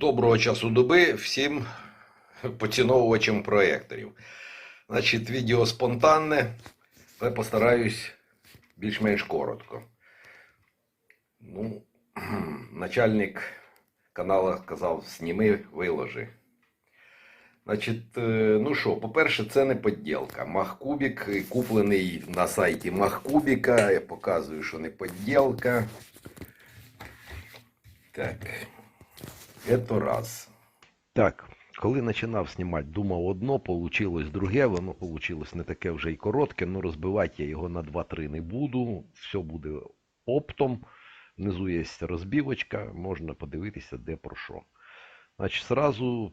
Доброго часу доби всім поціновувачам проєкторів. Значить, відео спонтанне, але постараюсь більш-менш коротко. Ну, начальник каналу казав, сніми, виложи. Значить, е, ну що, по-перше, це не подділка. Махкубік куплений на сайті Махкубіка. Я показую, що не подділка. Так. Это раз. Так, коли починав знімати, думав одно, получилось друге, воно получилось не таке вже й коротке, ну розбивати я його на 2-3 не буду. Все буде оптом. Внизу є розбивочка, можна подивитися, де про що. Значить, сразу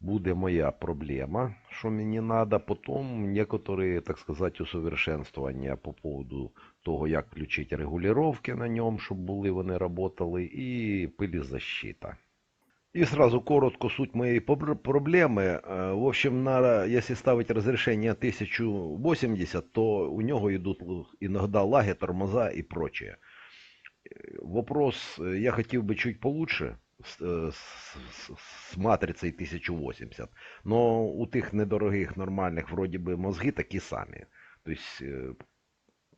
буде моя проблема, що мені треба. Потім некоторые, так сказати, усовершенствування по поводу того, як включити регулювання на ньому, щоб були вони работали, і пилезащита. И сразу коротко суть моей поб- проблемы. Э, В общем, на, если ставить разрешение 1080, то у него идут л- иногда лаги, тормоза и прочее. Э, Вопрос, э, я хотел бы чуть получше с, э, с- с- с матрицей 1080, но у тих недорогих нормальних вроді би мозги такі самі. Тобто е,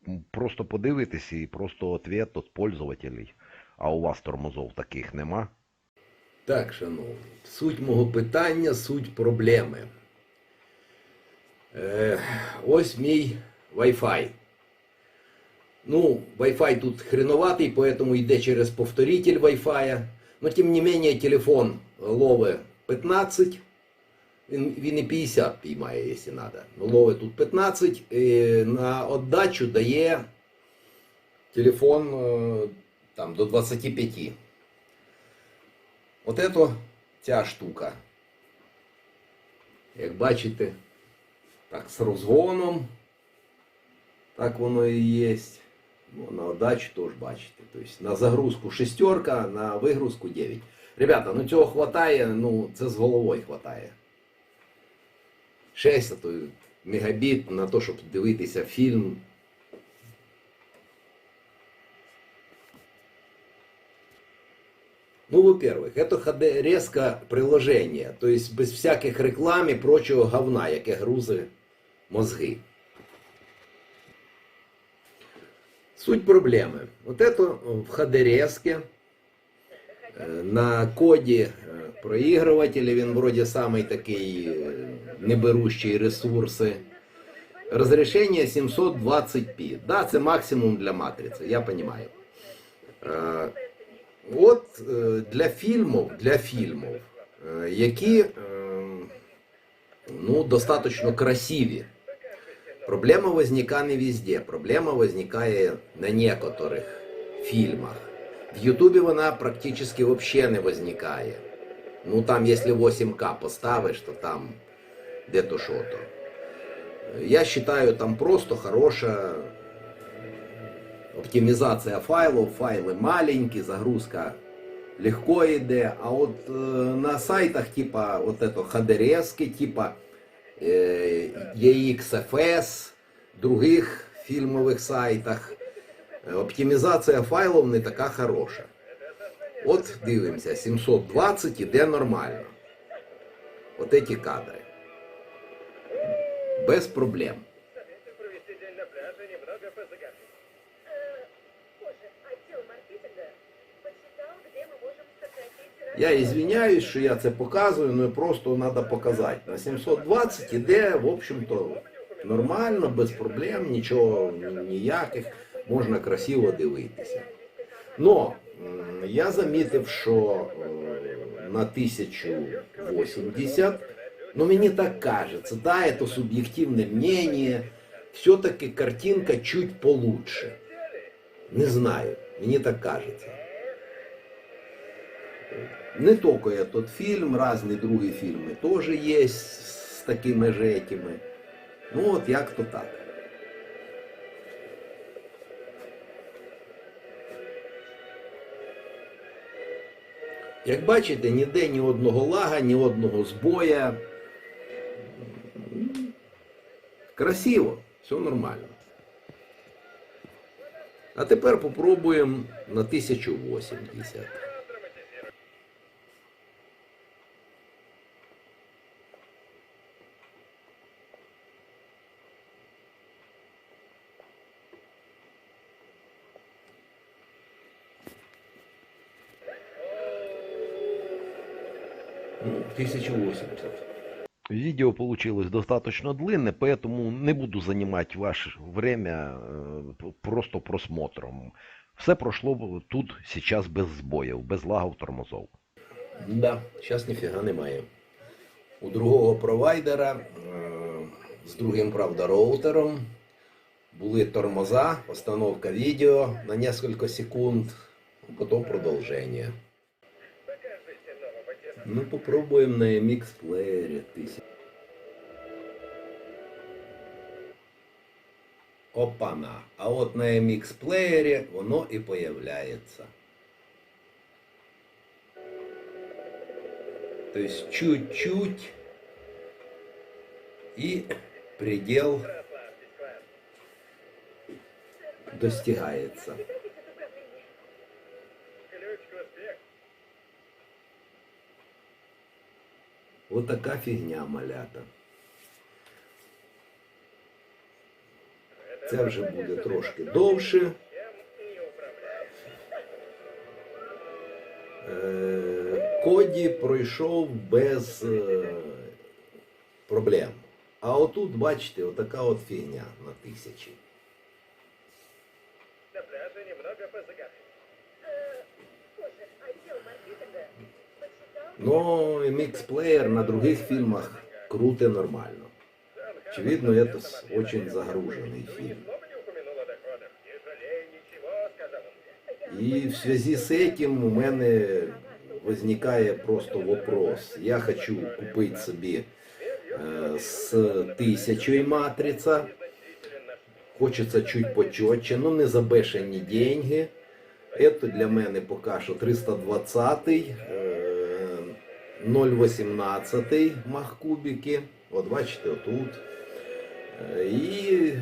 м, просто подивитись і просто ответ від пользователей. А у вас тормозов таких нема? Так, шановні, суть мого питання, суть проблеми. Е, ось мій Wi-Fi. Ну, Wi-Fi тут хреноватий, поэтому йде через повторитель Wi-Fi. Но тем не менее телефон лове 15. Він, він і 50 піймає, якщо треба. Ну, лове тут 15. І на отдачу дає телефон е, там, до 25. От ето ця штука. Як бачите, так з розгоном. Так воно і є. Ну, на отдачу теж бачите. Тобто на загрузку шестерка, на вигрузку 9. Ребята, ну цього хватає, ну це з головою хватає. 6 а то мегабіт на те, щоб дивитися фільм. Ну, во-первых, это HD резко приложение, то есть без всяких реклам і прочого говна, яке грузи мозги. Суть проблеми. Вот это в HD на коді е, проігрувателя, він вроді самий такий е, неберущий ресурси. Розрішення 720p. Да, це максимум для матриці, я розумію. От е, для фільмів, для фільмів, е, які е, ну, достатньо красиві. Проблема возникає не везде. Проблема возникає на некоторих фільмах. В Ютубі вона практично вообще не возникає. Ну там, якщо 8К поставиш, то там де-то що-то. Я вважаю, там просто хороша оптимізація файлів, файли маленькі, загрузка легко йде. А от е, на сайтах, типа вот это хдр типа е, EXFS, других фільмових сайтах, е, оптимізація файлів не така хороша. От дивимося, 720 іде нормально. От ці кадри. Без проблем. Я извиняюсь, що я це показую, але просто треба показати. На 720 іде, в общем-то, нормально, без проблем, нічого ніяких, можна красиво дивитися. Но я замітив, що е, на 1080, ну мені так кажется, да, это суб'єктивне мнение, все-таки картинка чуть получше. Не знаю, мені так кажется. Не тільки этот фільм, різні другі фільми теж є з такими же этими. Ну от як то так. Як бачите, ніде ні одного лага, ні одного збоя. Красиво, все нормально. А тепер попробуємо на 1080. Ну, 1080. Видео получилось достаточно длинное, поэтому не буду занимать ваше время э, просто просмотром. Все прошло тут сейчас без збоїв, без лагов тормозов. Да, зараз ніфіга немає. У другого провайдера е, з другим, правда, роутером були тормоза, постановка відео на несколько секунд, потім продовження. Покажите нового теста. Ну, попробуємо на MX плеєрі. Тисяч. Опана. А от на MX плеєрі воно і появляється. То есть чуть-чуть и предел Расслабьтесь, класс. достигается. Вот така фігня малята. Це вже буде трошки довше. Е, Коді пройшов без е, проблем. А отут, бачите, отака от фігня на тисячі. подсчитал, Но MX Player на других фільмах круте нормально. Очевидно, это с- очень загруженный Вы ни фильм. слова не упомянул о доходах. Не жалей ничего, сказал он мне. І в связи з этим у мене возникає просто вопрос. Я хочу купити собі е, з тисячою матриця. Значителен наш Хочеться чуть почетче, ну не за бешені деньги. Это для мене поки що 320 е, 0,18 махкубики. От бачите, отут. Е, І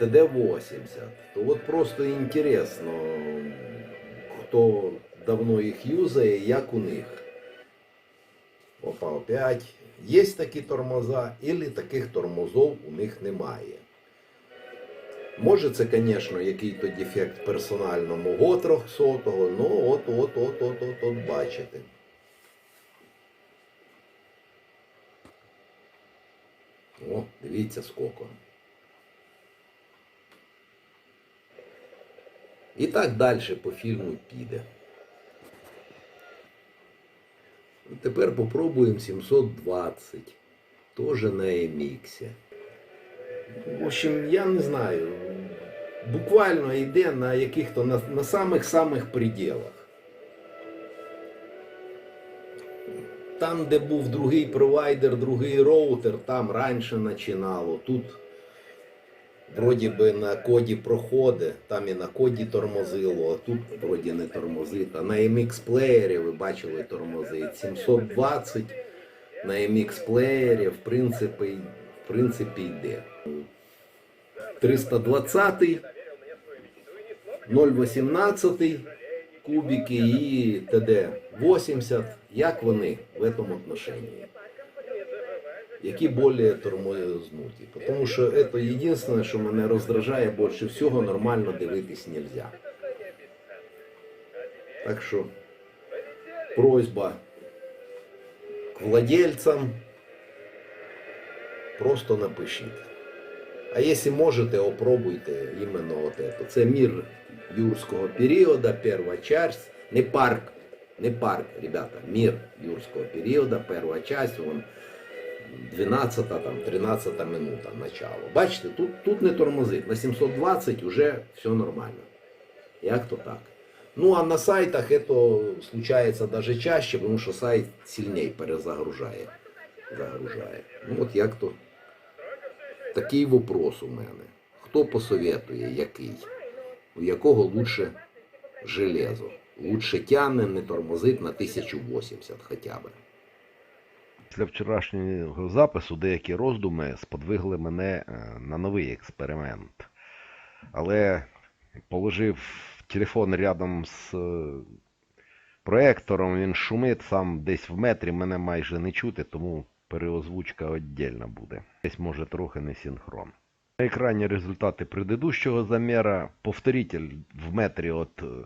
ТД-80. То от просто інтересно, хто давно їх юзає, як у них. Опа, опять. Є такі тормоза, або таких тормозов у них немає. Може, це, звісно, який-то дефект персонально мого 300-го, ну от, от, от, от, от, от, бачите. Дивіться скільки. І так далі по фільму піде. Тепер попробуємо 720. Тоже на MX. В общем, я не знаю. Буквально йде на яких-то на, на самих-самих пределах. Там, де був другий провайдер, другий роутер, там раніше починало. Тут вроді би на коді проходить. там і на коді тормозило, а тут вроді не тормозить. А на MX плеєрі ви бачили тормозить. 720 на MX плеєрі в принципі, в принципі йде. 320 018 кубики і т.д. 80, як вони в цьому отношении? Які более тормознуті? Тому що це єдине, що мене роздражає, більше всього нормально дивитись можна. Так що просьба к владельцям просто напишіть. А якщо можете, опробуйте іменно от это. Це мір юрського періоду, перша часть. Не парк, не парк, ребята, мір юрського періоду, перша часть, вон 12 там, 13 минута, начало. Бачите, тут, тут не тормозить. На 720 вже все нормально. Як то так? Ну а на сайтах это случается даже чаще, потому що сайт сильнее перезагружає. Загружає. Ну от як то такий вопрос у мене. Хто посоветує, який? У якого лучше железо? Лучше тяне, не тормозить на 1080 хоча б. Після вчорашнього запису деякі роздуми сподвигли мене е, на новий експеримент. Але положив телефон рядом з е, проектором, він шумить сам десь в метрі, мене майже не чути, тому переозвучка віддільна буде. Десь може трохи не синхрон. На екрані результати предыдущого заміра. Повторитель в метрі від е,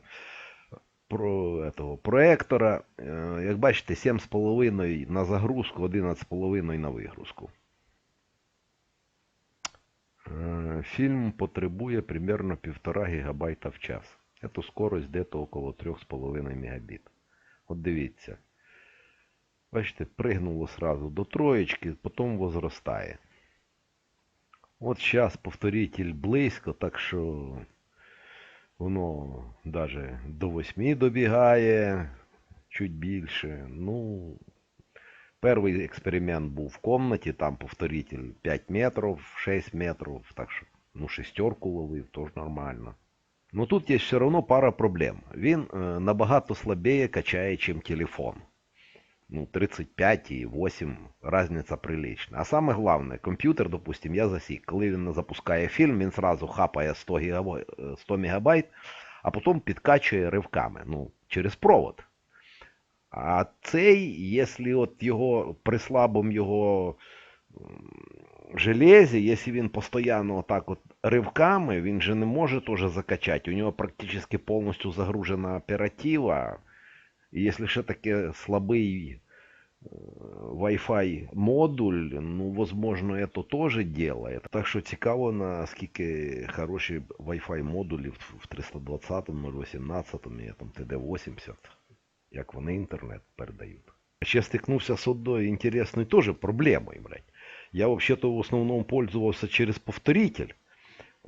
про этого, проектора. Е, Як бачите, 7,5 на загрузку, 11,5 на вигрузку. Е, Фільм потребує примерно 1,5 гігабайта в час. Эту скорость где-то около 3,5 мегабіт. От дивіться. Бачите, пригнуло сразу до троєчки, потім возростає. От зараз повторитель близько, так що воно даже до 8 добігає, чуть більше. Ну, перший експеримент був в комнаті, там повторитель 5 метрів, 6 метрів, так що, ну, шестерку ловив, теж нормально. Но тут є все одно пара проблем. Він е, набагато слабее качає, чим телефон. Ну, 35 і 8, разниця прилична. А саме головне, комп'ютер, допустим, я засік, коли він запускає фільм, він сразу хапає 100, гігабайт, 100 мегабайт, а потім підкачує ривками, ну, через провод. А цей, якщо от його при слабому його железі, якщо він постійно отак от ривками, він же не може теж закачати. У нього практично повністю загружена оператива. І якщо ще таке слабий э, Wi-Fi модуль, ну, возможно, это тоже делает. Так що цікаво, наскільки хороші Wi-Fi модулі в в 320, 018 і там TD80, як вони інтернет передають. Ще стикнувся з одною інтересною теж проблемою, блядь. Я вообще-то в основному пользовался через повторитель.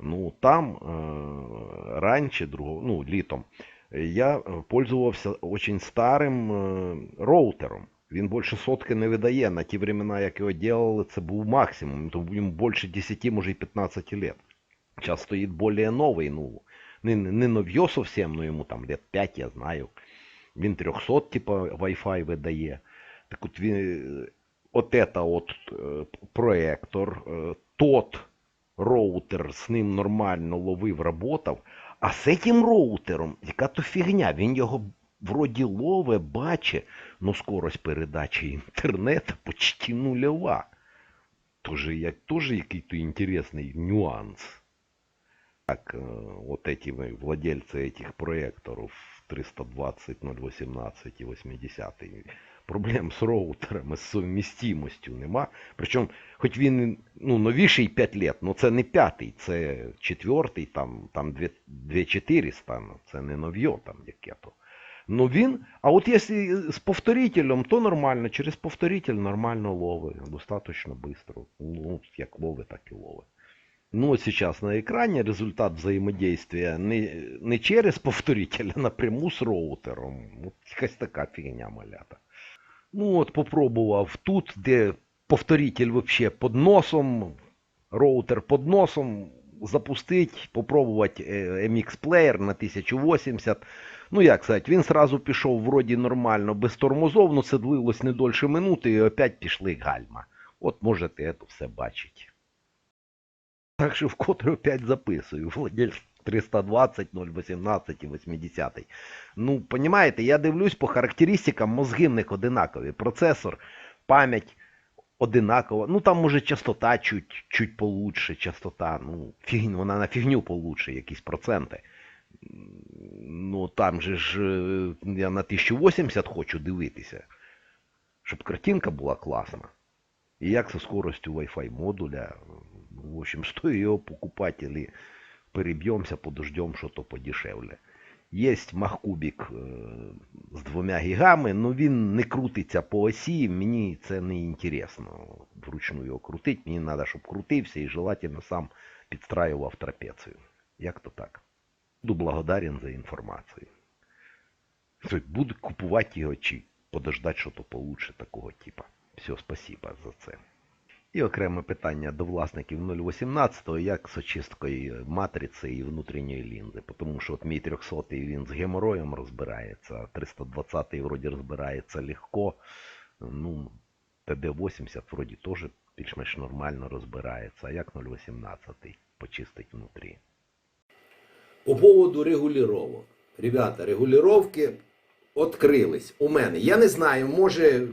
Ну, там э, раньше, друго, ну, літом, я е, пользувався очень старим е, роутером. Він більше сотки не видає. На ті времена, як його делали, це був максимум. То йому більше 10, може і 15 лет. Зараз стоїть більш новий, ну, не, не новье совсем, но йому там лет 5, я знаю. Він 300, типа, Wi-Fi видає. Так от він, е, от это от проектор, тот роутер з ним нормально ловив, работав, а з цим роутером, яка то фігня, він його вроді лове, бачить, но скорость передачі інтернету почти нульова. Тоже, як, тоже який-то інтересний нюанс. Так, э, вот эти вы, владельцы этих проекторов 320, 018 і 80. Проблем з роутерами, з совмістимостю нема. Причому, хоч він ну, новіший 5 лет, ну це не п'ятий, це четвертий, там, там 2400, ну, це не нов'йо там яке-то. Ну він, а от якщо з повторителем, то нормально, через повторитель нормально ловить, достаточно швидко. Ну, як ловить, так і ловить. Ну, вот сейчас на экране результат взаимодействия не, не через повторитель, а напряму з роутером. От якась така фігня малята. Ну от попробував тут, де повторитель вообще під носом, роутер під носом, запустить, попробувати е, MX Player на 1080. Ну як сказати, він сразу пішов вроді нормально, без тормозов, ну це длилось не дольше минути і опять пішли гальма. От можете це все бачити. Так що вкотре опять записую. Владель 320, 018 і 80. Ну, понимаєте, я дивлюсь по характеристикам, мозги в них одинакові. Процесор, пам'ять одинакова. Ну там може частота чуть, чуть получше, частота, ну, фігню, вона на фігню получше, якісь проценти. Ну там же ж е, я на 1080 хочу дивитися, щоб картинка була класна. И як со скоростью Wi-Fi модуля. В общем, стоит его покупать или перебьемся, подождем что-то подешевле. Есть махкубік е, з двома гігами, но він не крутиться по осі, мені це не інтересно вручну його крутити. Мені треба, щоб крутився і желательно сам підстраював трапецію. Як то так? Буду благодарен за інформацію. Буду купувати його чи подождати щось получше такого типа. Все, спасибо за це. І окреме питання до власників 018, як з очисткою матриці і внутрішньої лінзи. Тому що от мій 300 він з геморроєм розбирається, а 320 вроді розбирається легко. Ну, ТД-80 вроді теж більш-менш нормально розбирається. А як 018 почистить внутрі? По поводу регулировок. Ребята, регулировки відкрились у мене. Я не знаю, може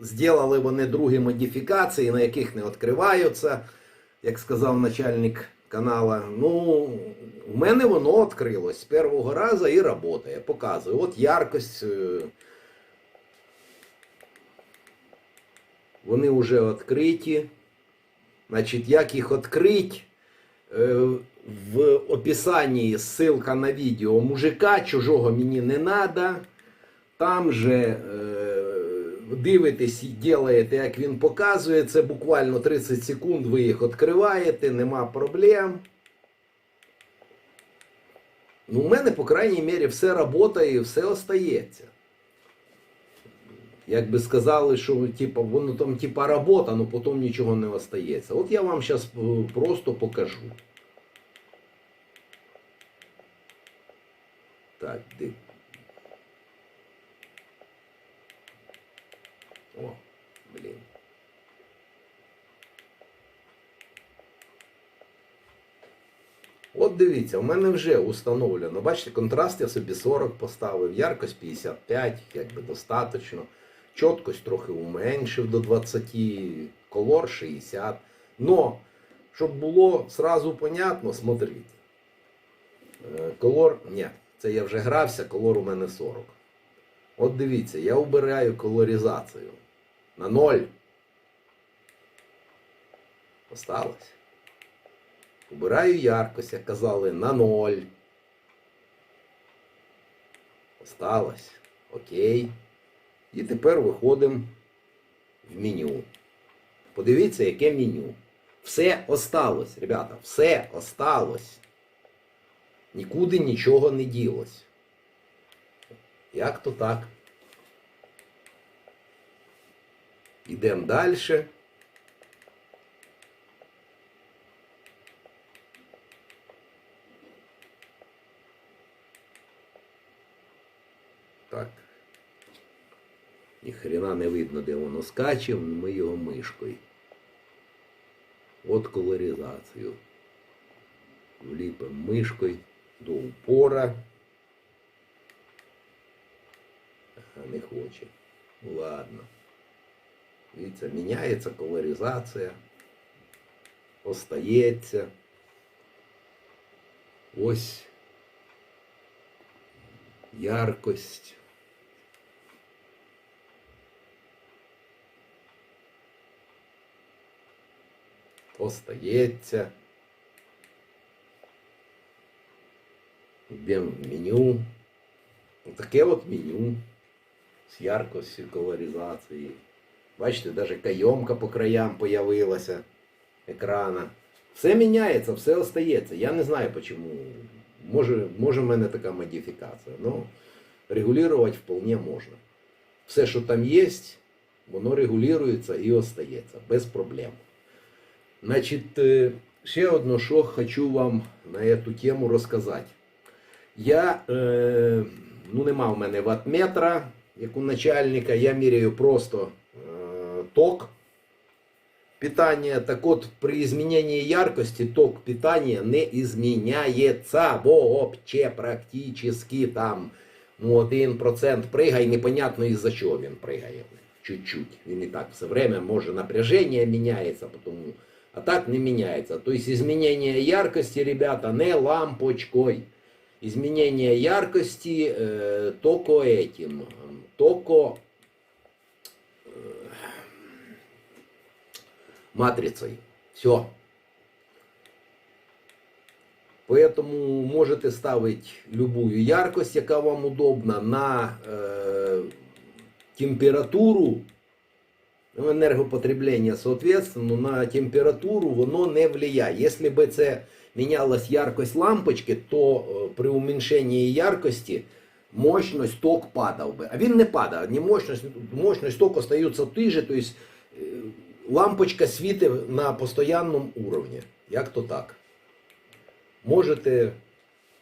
зробили вони другі модифікації, на яких не відкриваються. Як сказав начальник канала. Ну, у мене воно відкрилось з першого разу і працює. Показую. От яркость. е, Вони вже відкриті. Значить, як їх відкрити? Е, В описанні ссылка на відео мужика, чужого мені не треба. Там же е, дивитесь і ділаєте, як він показує. Це буквально 30 секунд, ви їх відкриваєте, нема проблем. Ну, у мене, по крайній мірі, все працює і все остається. Як би сказали, що типа, воно там типа робота, але потім нічого не остається. От я вам зараз просто покажу. Так, де. О, блін. От дивіться, у мене вже установлено. Бачите, контраст я собі 40 поставив, яркость 55, якби достатньо. Чіткость трохи уменшив до 20, колор 60. Но, щоб було сразу понятно, смотрите. Е, Колор, ні, це я вже грався, колор у мене 40. От дивіться, я обираю колоризацію на 0. Осталось. Обираю яркость, як казали, на 0. Осталось. Окей. І тепер виходимо в меню. Подивіться, яке меню. Все осталось, ребята, все осталось. Нікуди нічого не ділось. Як то так? Ідемо далі. Так. Ні хрена не видно, де воно скаче, ми його мишкою. От колоризацію. Вліпимо мишкою до упора. Ага, не хоче. Ладно. Дивіться, міняється колоризація. Остається. Ось яркость. Остається. Йдемо в меню. Таке от меню з яркостю колоризації. Бачите, навіть кайомка по краям появилася екрана. Все міняється, все остається. Я не знаю чому. Може, може в мене така модифікація. Но регулювати вполне можна. Все, що там є, воно регулюється і остається без проблем. Значить, е, ще одно, що хочу вам на цю тему розказати. Я, е, ну нема в мене ватметра, як у начальника, я міряю просто ток питания. Так от, при изменении яркости ток питания не изменяется вообще практически там ну, 1% пригає, непонятно із-за чого він пригає. Чуть-чуть. Він і так все время, може напряжение міняється, потому... а так не міняється. То есть изменение яркости, ребята, не лампочкой. Изменение яркости э, только этим, только матрицей. Все. Поэтому можете ставить любую яркость, яка вам удобна, на э, температуру, ну, энергопотребление, соответственно, на температуру воно не влияє. Если бы це мінялась яркость лампочки, то е, при уменьшенні яркості мощність ток падав би. А він не падає, не мощність, мощність ток остається той же, тобто е, лампочка світить на постоянному уровні. Як то так? Можете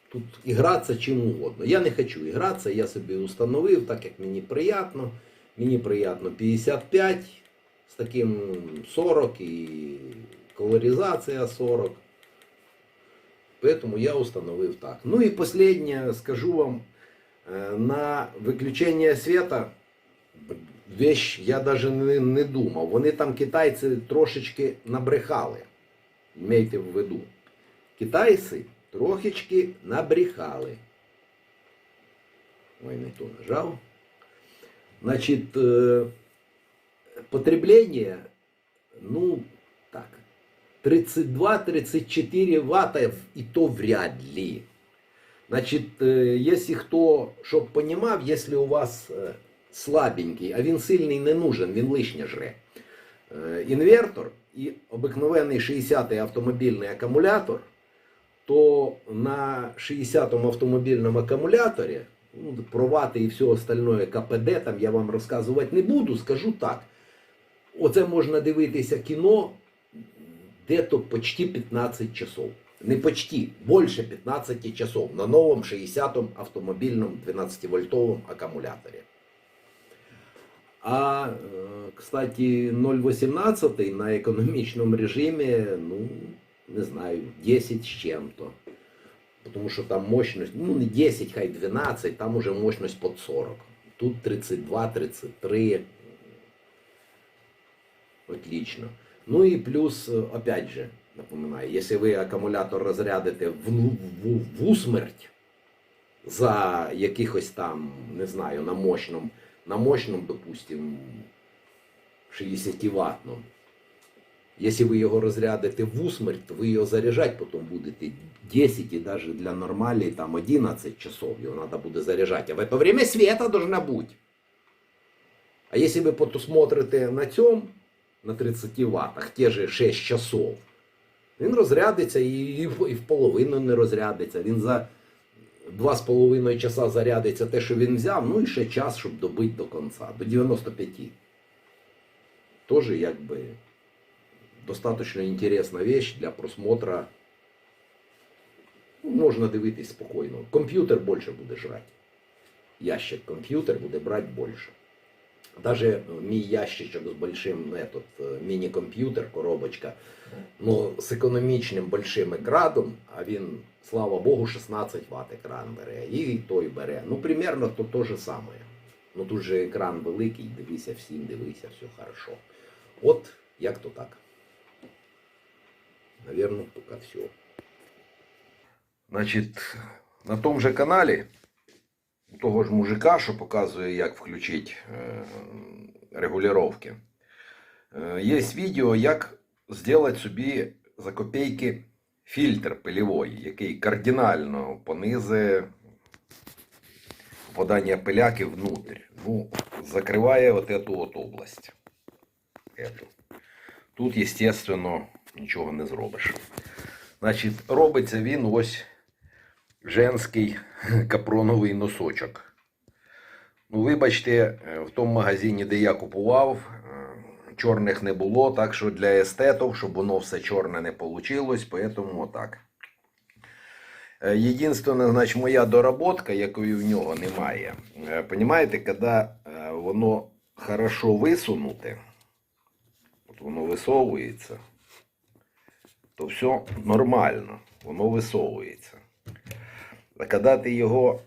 тут ігратися чим угодно. Я не хочу ігратися, я собі установив, так як мені приємно. Мені приємно 55 з таким 40 і колоризація 40. Поэтому я установив так. Ну и последнее, скажу вам, э, на виключення света вещь я даже не, не думав. Вони там китайці трошечки набрехали. Мейте в виду. китайці трохички набрехали. Ой, не то нажав. Значит, э, потребление, ну, так, 32-34 ватта, и то вряд ли. Значит, э, если хто, щоб понімав, если у вас е, слабенький, а він сильний не нужен, він лишнє жре. Е, Інвертор і обикновений 60-й автомобільний акумулятор, то на 60-му автомобільному акумуляторі, ну, про вати і все остальное КПД, там я вам розказувати не буду, скажу так. Оце можна дивитися кіно де-то почти 15 часов. Не почти, больше 15 часов на новом 60-м автомобильном 12-вольтовом аккумуляторе. А, э, кстати, 0,18 на экономичном режиме, ну, не знаю, 10 с чем-то. Потому что там мощность, ну, не 10, хай 12, там уже мощность под 40. Тут 32, 33. Отлично. Ну и плюс, э, опять же, напоминаю, если вы акумулятор розрядите в, ну, в, в усмерть за якихось там, не знаю, на мощном, на мощном, допустим, 60 ваттном. Если вы його розрядите в усмерть, то ви його заряджати потім будете 10 і навіть для нормалі там 11 часов його треба буде заряджати. А в это время света должна бути. А если вы посмотрите на цьому, на 30 ваттах, те же 6 часов, він розрядиться і, і, в- і в половину не розрядиться. Він за 2,5 часа зарядиться те, що він взяв, ну і ще час, щоб добити до кінця, до 95. Тоже якби достатньо інтересна вещь для просмотра. Ну, Можна дивитись спокійно. Комп'ютер більше буде жрати. Ящик комп'ютер буде брати більше. Даже мій ящичок з большим этот, е, міні-комп'ютер, коробочка, ну, з економічним большим екраном, а він, слава Богу, 16 Вт екран бере. І той бере. Ну, примерно то те же саме. Ну тут же екран великий, дивися всім, дивися, все хорошо. От як то так. Наверное, поки все. Значить, на тому же каналі того ж мужика, що показує, як включити е, регулювання, е, є відео, як зробити собі за копійки фільтр пильовий, який кардинально понизить попадання пиляки внутрь. Ну, закриває от эту от область. Эту. Тут, естественно, нічого не зробиш. Значить, робиться він ось женський капроновий носочок. Ну, вибачте, е, в тому магазині, де я купував, е, чорних не було, так що для естетів, щоб воно все чорне не вийшло, поэтому отак. Е, Єдинственне, значить, моя доработка, якої в нього немає. Е, Понімаєте, коли воно хорошо висунуте, от воно висовується, то все нормально, воно висовується. А коли ти його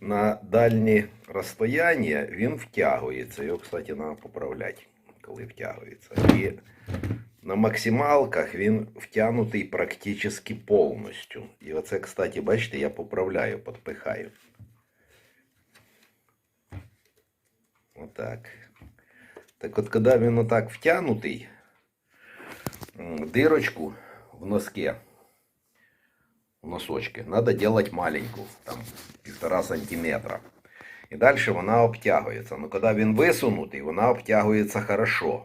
на дальні розстояння, він втягується. Його, кстати, треба поправляти, коли втягується. І на максималках він втягнутий практично повністю. І оце, кстати, бачите, я поправляю, підпихаю. Отак. Так от, коли він отак втягнутий, м, дырочку в носке, в носочке, надо делать маленькую, там півтора сантиметра. І далі вона обтягується. Ну, коли він висунутий, вона обтягується хорошо.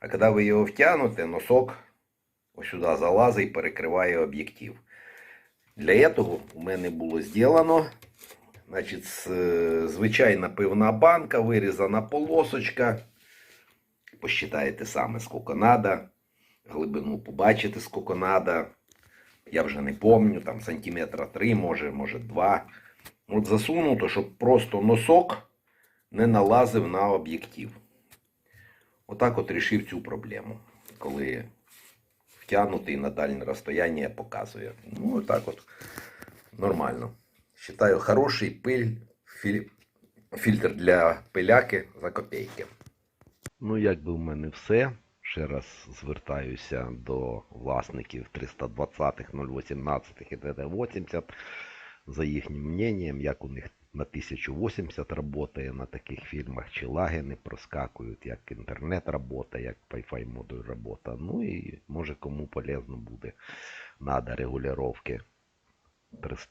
А коли ви його втягнете, носок ось сюди залазить і перекриває об'єктив. Для цього у мене було зроблено значить, е, звичайна пивна банка, вирізана полосочка. Посчитаєте саме, скільки надо. Глибину побачите, скільки надо. Я вже не помню, там сантиметра 3, може, може 2. От засунуто, щоб просто носок не налазив на об'єктив. Отак от рішив цю проблему, коли втягнутий на дальнє розстояння показує. Ну, отак от нормально. Считаю, хороший пиль, філь- фільтр для пиляки за копійки. Ну, якби в мене все. Ще раз звертаюся до власників 320-х, 018 і ТД-80 за їхнім мненням, як у них на 1080 працює на таких фільмах, чи лаги не проскакують, як інтернет працює, як Wi-Fi модуль працює. Ну і може кому полезно буде. Надо регулювання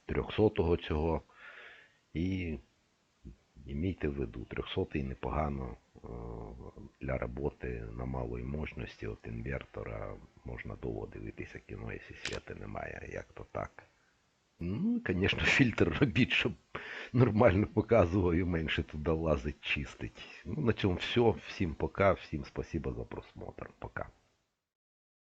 300 цього. І Імійте в виду, 300 непогано е, для роботи на малої мощності от інвертора можна довго дивитися кіно, якщо світу немає, як то так. Ну, і, звісно, фільтр робіть, щоб нормально показував і менше туди лазить, чистить. Ну, на цьому все. Всім пока, всім спасибо за просмотр. Пока.